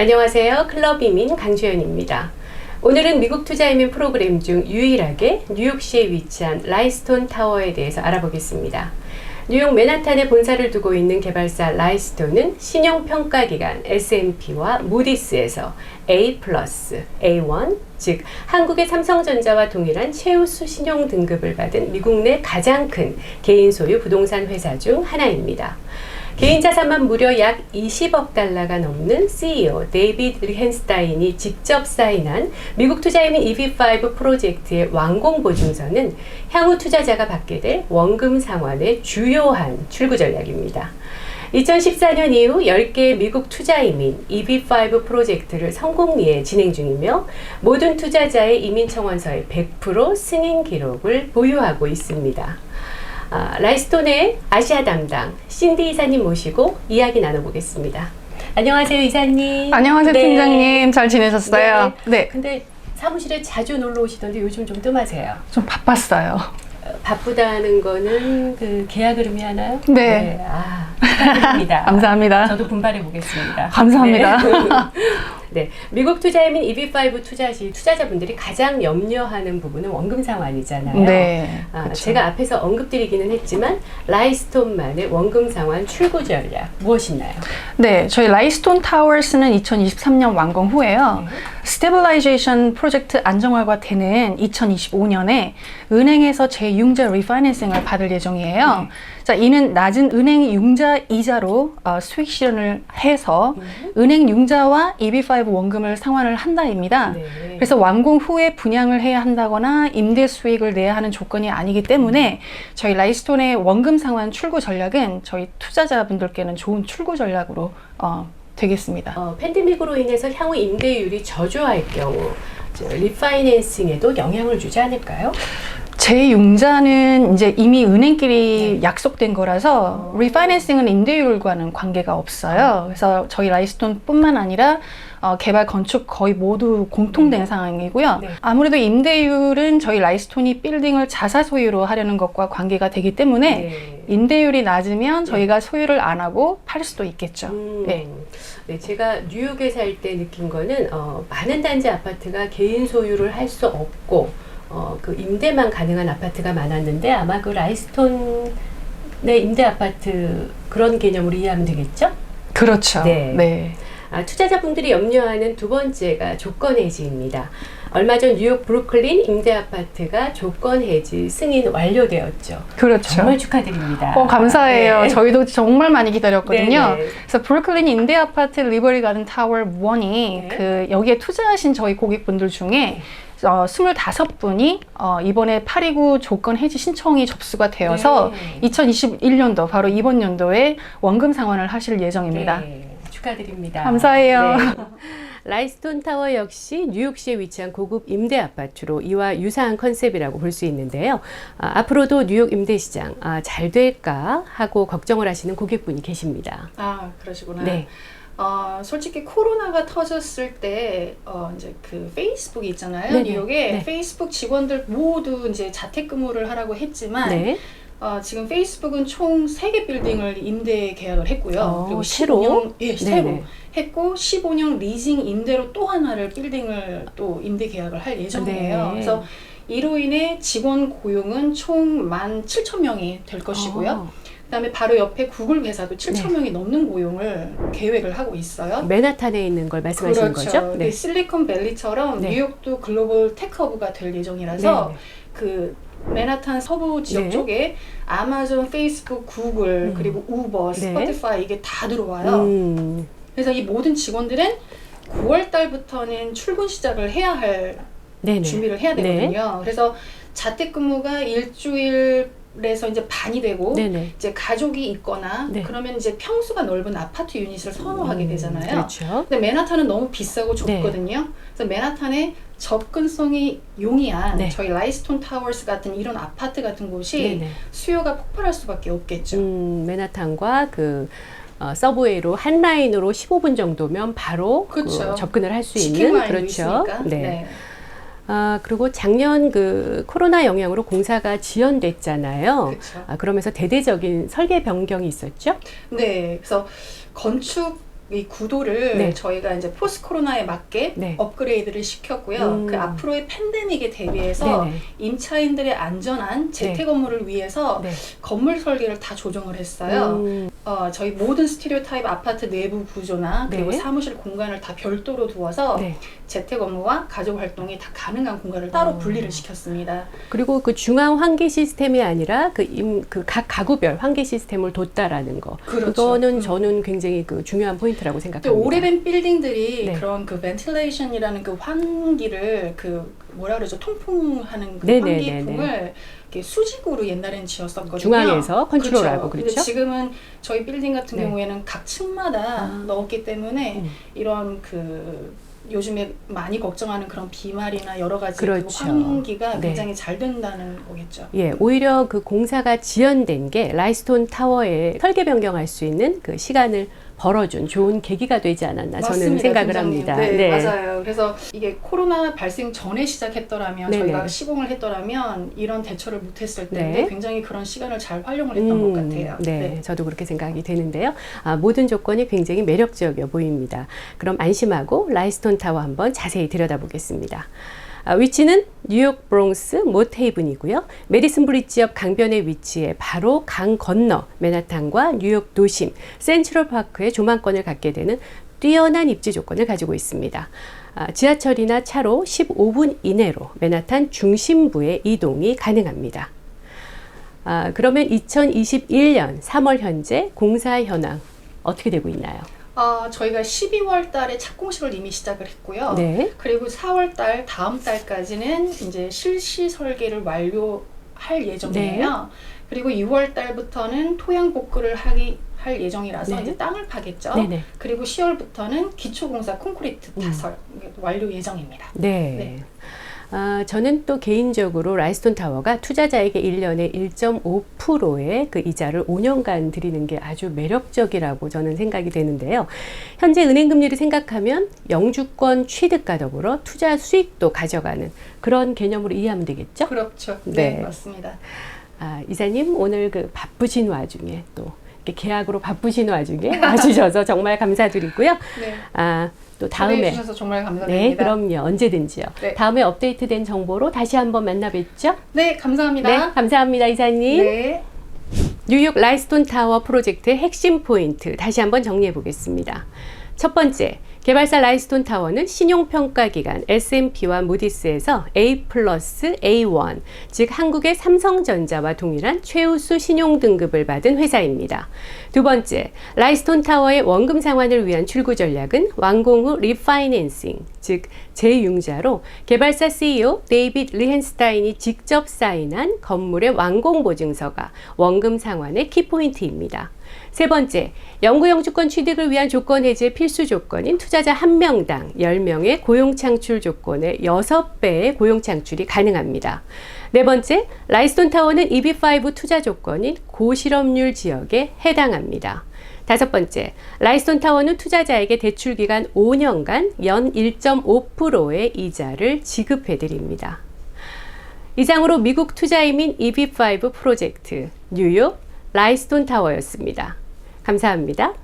안녕하세요. 클럽 이민 강주연입니다. 오늘은 미국 투자 이민 프로그램 중 유일하게 뉴욕시에 위치한 라이스톤 타워에 대해서 알아보겠습니다. 뉴욕 맨하탄에 본사를 두고 있는 개발사 라이스톤은 신용평가기관 S&P와 무디스에서 A+, A1, 즉 한국의 삼성전자와 동일한 최우수 신용 등급을 받은 미국 내 가장 큰 개인 소유 부동산 회사 중 하나입니다. 개인 자산만 무려 약 20억 달러가 넘는 CEO 데이비드 헨스타인이 직접 사인한 미국 투자이민 EB5 프로젝트의 완공 보증서는 향후 투자자가 받게 될 원금 상환의 주요한 출구 전략입니다. 2014년 이후 10개의 미국 투자 이민 EB5 프로젝트를 성공리에 진행 중이며 모든 투자자의 이민 청원서의 100% 승인 기록을 보유하고 있습니다. 아, 라이스톤의 아시아 담당 신디 이사님 모시고 이야기 나눠보겠습니다. 안녕하세요, 이사님. 안녕하세요, 네. 팀장님. 잘 지내셨어요? 네. 근데 사무실에 자주 놀러 오시던데 요즘 좀 뜸하세요. 좀 바빴어요. 어, 바쁘다는 거는 그 계약을 의미하나요? 네. 아, 축하드립니다. 감사합니다. 저도 분발해 보겠습니다. 감사합니다. 네. 네. 미국 투자이민 EB5 투자 시 투자자분들이 가장 염려하는 부분은 원금 상환이잖아요. 네. 아, 그쵸. 제가 앞에서 언급드리기는 했지만 라이스톤만의 원금 상환 출구 전략 무엇이나요? 네, 저희 라이스톤 타워스는 2023년 완공 후에요. 스테빌라이제이션 프로젝트 안정화가 되는 2025년에 은행에서 제6자 리파이낸싱을 받을 예정이에요. 자, 이는 낮은 은행 융자 이자로 어, 수익 실현을 해서 은행 융자와 EB5 원금을 상환을 한다입니다. 네. 그래서 완공 후에 분양을 해야 한다거나 임대 수익을 내야 하는 조건이 아니기 때문에 저희 라이스톤의 원금 상환 출구 전략은 저희 투자자분들께는 좋은 출구 전략으로 어, 되겠습니다. 어, 팬데믹으로 인해서 향후 임대율이 저조할 경우 저 리파이낸싱에도 영향을 주지 않을까요? 제 융자는 이제 이미 은행끼리 네. 약속된 거라서 어. 리파이낸싱은 임대율과는 관계가 없어요. 그래서 저희 라이스톤뿐만 아니라 어, 개발 건축 거의 모두 공통된 상황이고요. 네. 아무래도 임대율은 저희 라이스톤이 빌딩을 자사 소유로 하려는 것과 관계가 되기 때문에 네. 임대율이 낮으면 저희가 소유를 안 하고 팔 수도 있겠죠. 음, 네. 네, 제가 뉴욕에 살 때 느낀 거는 어, 많은 단지 아파트가 개인 소유를 할 수 없고 어, 그 임대만 가능한 아파트가 많았는데 아마 그 라이스톤의 임대 아파트 그런 개념으로 이해하면 되겠죠? 그렇죠. 네. 네. 아, 투자자분들이 염려하는 두 번째가 조건 해지입니다. 얼마 전 뉴욕 브루클린 임대 아파트가 조건 해지 승인 완료되었죠. 그렇죠. 정말 축하드립니다. 어, 감사해요. 네. 저희도 정말 많이 기다렸거든요. 네, 네. 그래서 브루클린 임대 아파트 리버리 가든 타워 1이 네. 그 여기에 투자하신 저희 고객분들 중에 어, 25분이 어, 이번에 829 조건 해지 신청이 접수가 되어서 네. 2021년도 바로 이번 연도에 원금 상환을 하실 예정입니다. 네, 축하드립니다. 감사해요. 네. 라이스톤 타워 역시 뉴욕시에 위치한 고급 임대 아파트로 이와 유사한 컨셉이라고 볼 수 있는데요. 아, 앞으로도 뉴욕 임대 시장 아, 잘 될까 하고 걱정을 하시는 고객분이 계십니다. 아 그러시구나. 네. 어, 솔직히 코로나가 터졌을 때 어, 이제 그 페이스북이 있잖아요. 네네. 뉴욕에 네. 페이스북 직원들 모두 이제 자택근무를 하라고 했지만 네. 어, 지금 페이스북은 총 3개 빌딩을 임대 계약을 했고요. 어, 그리고 새로? 15년 예, 새로 네네. 했고 15년 리징 임대로 또 하나를 빌딩을 또 임대 계약을 할 예정이에요. 네. 그래서 이로 인해 직원 고용은 총 17,000명이 될 것이고요. 어, 그다음에 바로 옆에 구글 회사도 7,000명이 네. 넘는 고용을 계획을 하고 있어요. 맨하탄에 있는 걸 말씀하시는 그렇죠. 거죠? 네. 실리콘밸리처럼 네. 뉴욕도 글로벌 테크허브가 될 예정이라서 네. 그 맨하탄 서부 지역 네. 쪽에 아마존, 페이스북, 구글 음. 그리고 우버, 네. 스포티파이 이게 다 들어와요. 음, 그래서 이 모든 직원들은 9월 달부터는 출근 시작을 해야 할 네네. 준비를 해야 네. 되거든요. 그래서 자택근무가 일주일 에서 이제 반이 되고 네네. 이제 가족이 있거나 네. 그러면 이제 평수가 넓은 아파트 유닛을 선호하게 음, 되잖아요. 그렇죠. 근데 맨하탄은 너무 비싸고 좁거든요. 그래서 맨하탄에 접근성이 용이한 네. 저희 라이스톤 타워스 같은 이런 아파트 같은 곳이 네네. 수요가 폭발할 수밖에 없겠죠. 음, 맨하탄과 그 어, 서브웨이로 한 라인으로 15분 정도면 바로 그 그쵸. 접근을 할 수 있는 그렇죠. 있으니까. 네. 네. 아, 그리고 작년 그 코로나 영향으로 공사가 지연됐잖아요. 그렇죠. 아, 그러면서 대대적인 설계 변경이 있었죠? 네, 그래서 건축 이 구도를 네. 저희가 이제 포스트 코로나에 맞게 네. 업그레이드를 시켰고요. 음. 그 앞으로의 팬데믹에 대비해서 네네. 임차인들의 안전한 재택 업무를 위해서 네. 건물 설계를 다 조정을 했어요. 음, 어, 저희 모든 스티리오 타입 아파트 내부 구조나 그리고 네. 사무실 공간을 다 별도로 두어서 네. 재택 업무와 가족 활동이 다 가능한 공간을 따로 어. 분리를 시켰습니다. 그리고 그 중앙 환기 시스템이 아니라 그각 가구별 환기 시스템을 뒀다라는 거. 그렇죠. 그거는 음. 저는 굉장히 그 중요한 포인트 라고 또 생각합니다. 오래된 빌딩들이 네. 그런 그 벤틸레이션이라는 그 환기를 그 뭐라 그러죠 통풍하는 그 네네네네. 환기풍을 이렇게 수직으로 옛날엔 지었었거든요. 중앙에서 컨트롤하고 근데 그렇죠. 지금은 저희 빌딩 같은 네. 경우에는 각 층마다 아. 넣었기 때문에 음. 이런 그 요즘에 많이 걱정하는 그런 비말이나 여러 가지 그 그렇죠. 환기가 네. 굉장히 잘 된다는 거겠죠. 예, 오히려 그 공사가 지연된 게 라이스톤 타워에 설계 변경할 수 있는 그 시간을 벌어준 좋은 계기가 되지 않았나 저는 맞습니다, 생각을 팀장님. 합니다. 네, 맞아요. 그래서 이게 코로나 발생 전에 시작했더라면 네네. 저희가 시공을 했더라면 이런 대처를 못했을 텐데 네. 굉장히 그런 시간을 잘 활용을 했던 음, 것 같아요. 네, 저도 그렇게 생각이 되는데요. 아, 모든 조건이 굉장히 매력적이어 보입니다. 그럼 안심하고 라이스톤 타워 한번 자세히 들여다보겠습니다. 아, 위치는 뉴욕 브롱스 모테이븐이고요. 메디슨 브리지 옆 강변에 위치해 바로 강 건너 맨하탄과 뉴욕 도심 센트럴 파크의 조망권을 갖게 되는 뛰어난 입지 조건을 가지고 있습니다. 아, 지하철이나 차로 15분 이내로 맨하탄 중심부에 이동이 가능합니다. 아, 그러면 2021년 3월 현재 공사 현황 어떻게 되고 있나요? 아, 저희가 12월 달에 착공식을 이미 시작을 했고요. 네. 그리고 4월 달 다음 달까지는 이제 실시 설계를 완료할 예정이에요. 네. 그리고 6월 달부터는 토양 복구를 하기 할 예정이라서 네. 이제 땅을 파겠죠. 네네. 그리고 10월부터는 기초 공사 콘크리트 음. 타설 이게 완료 예정입니다. 네. 네. 아, 저는 또 개인적으로 라이스톤 타워가 투자자에게 1년에 1.5%의 그 이자를 5년간 드리는 게 아주 매력적이라고 저는 생각이 되는데요. 현재 은행 금리를 생각하면 영주권 취득과 더불어 투자 수익도 가져가는 그런 개념으로 이해하면 되겠죠? 그렇죠. 네. 네, 맞습니다. 아, 이사님 오늘 그 바쁘신 와중에 또 이렇게 계약으로 바쁘신 와중에 와주셔서 정말 감사드리고요. 네. 아, 또 다음에 주셔서 정말 네, 감사드립니다. 그럼요. 언제든지요. 네. 다음에 업데이트된 정보로 다시 한번 만나 뵙죠. 네, 감사합니다. 네, 감사합니다, 이사님. 네. 뉴욕 라이스톤 타워 프로젝트의 핵심 포인트 다시 한번 정리해 보겠습니다. 첫 번째, 개발사 라이스톤 타워는 신용평가기관 S&P와 무디스에서 A 플러스 A1, 즉 한국의 삼성전자와 동일한 최우수 신용 등급을 받은 회사입니다. 두 번째, 라이스톤 타워의 원금 상환을 위한 출구 전략은 완공 후 리파이낸싱, 즉 재융자로 개발사 CEO 데이빗 리헨스타인이 직접 사인한 건물의 완공 보증서가 원금 상환의 키포인트입니다. 세 번째, 영구 영주권 취득을 위한 조건 해지의 필수 조건인 투자자 한명당 10명의 고용 창출 조건의 6배의 고용 창출이 가능합니다. 네 번째, 라이스톤 타워는 EB5 투자 조건인 고실업률 지역에 해당합니다. 다섯 번째, 라이스톤 타워는 투자자에게 대출 기간 5년간 연 1.5%의 이자를 지급해 드립니다. 이상으로 미국 투자이민 EB5 프로젝트 뉴욕 라이스톤 타워였습니다. 감사합니다.